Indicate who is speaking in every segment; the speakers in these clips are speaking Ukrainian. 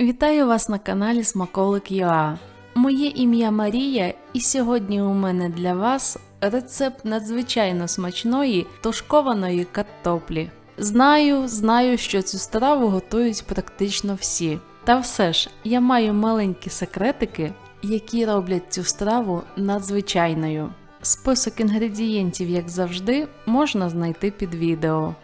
Speaker 1: Вітаю вас на каналі Смаколик ЮА. Моє ім'я Марія, і сьогодні у мене для вас рецепт надзвичайно смачної тушкованої картоплі. Знаю, знаю, що цю страву готують практично всі. Та все ж, я маю маленькі секретики, які роблять цю страву надзвичайною. Список інгредієнтів, як завжди, можна знайти під відео.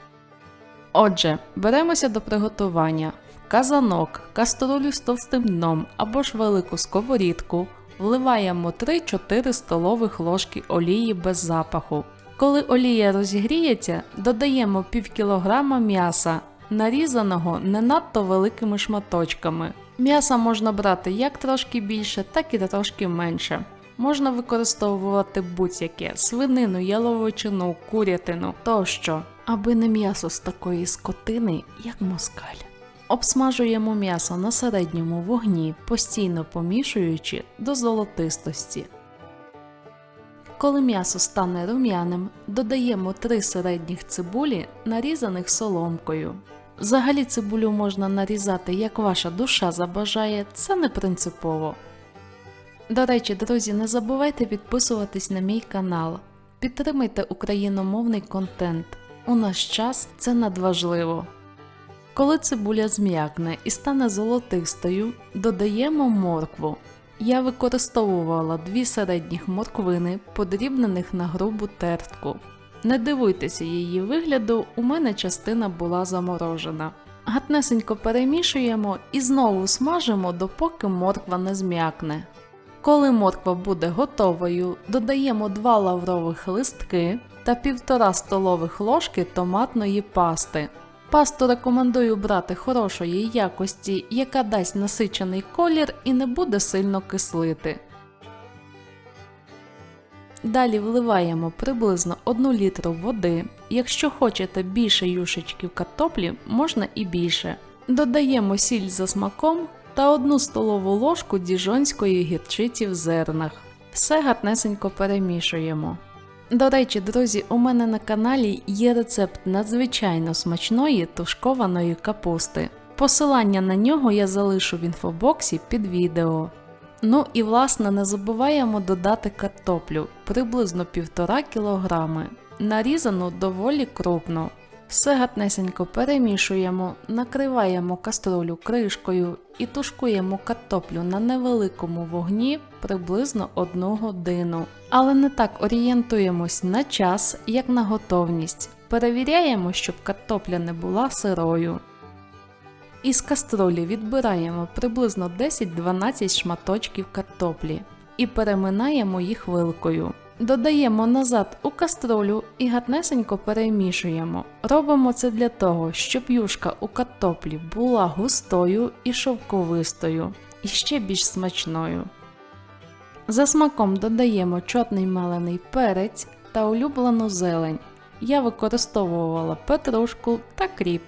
Speaker 1: Отже, беремося до приготування. Казанок, каструлю з товстим дном або ж велику сковорідку вливаємо 3-4 столових ложки олії без запаху. Коли олія розігріється, додаємо пів кілограма м'яса, нарізаного не надто великими шматочками. М'яса можна брати як трошки більше, так і трошки менше. Можна використовувати будь-яке свинину, яловичину, курятину тощо, аби не м'ясо з такої скотини, як москаль. Обсмажуємо м'ясо на середньому вогні, постійно помішуючи до золотистості. Коли м'ясо стане рум'яним, додаємо 3 середніх цибулі, нарізаних соломкою. Взагалі цибулю можна нарізати, як ваша душа забажає, це не принципово. До речі, друзі, не забувайте підписуватись на мій канал. Підтримуйте україномовний контент. У наш час це надважливо. Коли цибуля зм'якне і стане золотистою, додаємо моркву. Я використовувала дві середніх морквини, подрібнених на грубу тертку. Не дивуйтеся її вигляду, у мене частина була заморожена. Гатнесенько перемішуємо і знову смажимо, допоки морква не зм'якне. Коли морква буде готовою, додаємо 2 лаврових листки та 1,5 столових ложки томатної пасти. Пасту рекомендую брати хорошої якості, яка дасть насичений колір і не буде сильно кислити. Далі вливаємо приблизно 1 літру води. Якщо хочете більше юшечків картоплі, можна і більше. Додаємо сіль за смаком та 1 столову ложку діжонської гірчиці в зернах. Все гатнесенько перемішуємо. До речі, друзі, у мене на каналі є рецепт надзвичайно смачної тушкованої капусти. Посилання на нього я залишу в інфобоксі під відео. Ну і власне не забуваємо додати картоплю приблизно 1,5 кг, нарізану доволі крупно. Все гатнесенько перемішуємо, накриваємо каструлю кришкою і тушкуємо картоплю на невеликому вогні приблизно 1 годину. Але не так орієнтуємось на час, як на готовність. Перевіряємо, щоб картопля не була сирою. Із каструлі відбираємо приблизно 10-12 шматочків картоплі і переминаємо їх вилкою. Додаємо назад у каструлю і гатнесенько перемішуємо. Робимо це для того, щоб юшка у картоплі була густою і шовковистою, і ще більш смачною. За смаком додаємо чорний мелений перець та улюблену зелень. Я використовувала петрушку та кріп.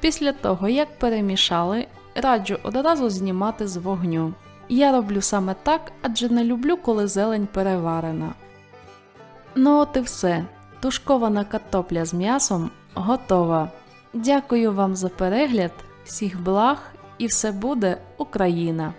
Speaker 1: Після того, як перемішали, раджу одразу знімати з вогню. Я роблю саме так, адже не люблю, коли зелень переварена. Ну от і все. Тушкована картопля з м'ясом готова. Дякую вам за перегляд, всіх благ і все буде Україна!